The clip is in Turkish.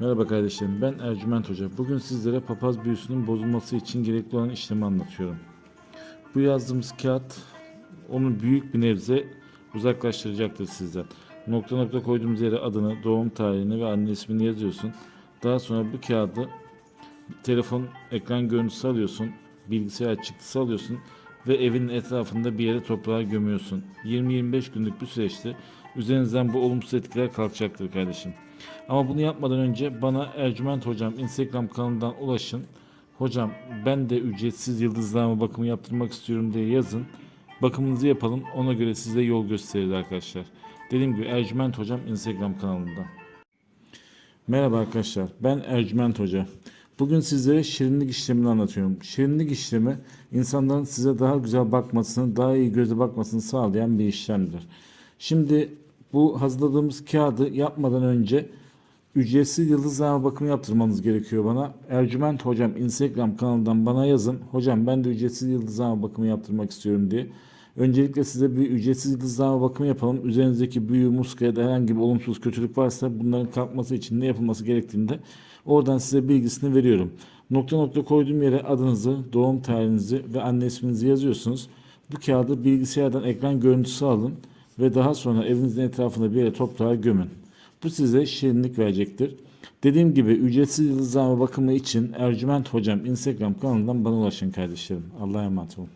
Merhaba kardeşlerim, ben Ercüment Hoca. Bugün sizlere papaz büyüsünün bozulması için gerekli olan işlemi anlatıyorum. Bu yazdığımız kağıt onu büyük bir nebze uzaklaştıracaktır sizden. Nokta nokta koyduğumuz yere adını, doğum tarihini ve anne ismini yazıyorsun. Daha sonra bu kağıdı telefon ekran görüntüsü alıyorsun, bilgisayar çıktısı alıyorsun ve evin etrafında bir yere toprağa gömüyorsun. 20-25 günlük bir süreçte üzerinizden bu olumsuz etkiler kalkacaktır kardeşim. Ama bunu yapmadan önce bana Ercüment Hocam Instagram kanalından ulaşın. Hocam ben de ücretsiz yıldızlama bakımı yaptırmak istiyorum diye yazın. Bakımınızı yapalım. Ona göre size yol gösteririz arkadaşlar. Dediğim gibi Ercüment Hocam Instagram kanalında. Merhaba arkadaşlar. Ben Ercüment Hoca. Bugün sizlere şirinlik işlemini anlatıyorum. Şirinlik işlemi insanların size daha güzel bakmasını, daha iyi göze bakmasını sağlayan bir işlemdir. Şimdi bu hazırladığımız kağıdı yapmadan önce ücretsiz yıldızlama bakımı yaptırmanız gerekiyor bana. Ercüment Hocam Instagram kanalından bana yazın. Hocam ben de ücretsiz yıldızlama bakımı yaptırmak istiyorum diye. Öncelikle size bir ücretsiz yıldızlama bakımı yapalım. Üzerinizdeki büyü, muska ya da herhangi bir olumsuz kötülük varsa bunların kalkması için ne yapılması gerektiğinde oradan size bilgisini veriyorum. Nokta nokta koyduğum yere adınızı, doğum tarihinizi ve anne isminizi yazıyorsunuz. Bu kağıdı bilgisayardan ekran görüntüsü alın ve daha sonra evinizin etrafında bir yere toprağa gömün. Bu size şirinlik verecektir. Dediğim gibi ücretsiz yıldızlama bakımı için Ercüment Hocam Instagram kanalından bana ulaşın kardeşlerim. Allah'a emanet olun.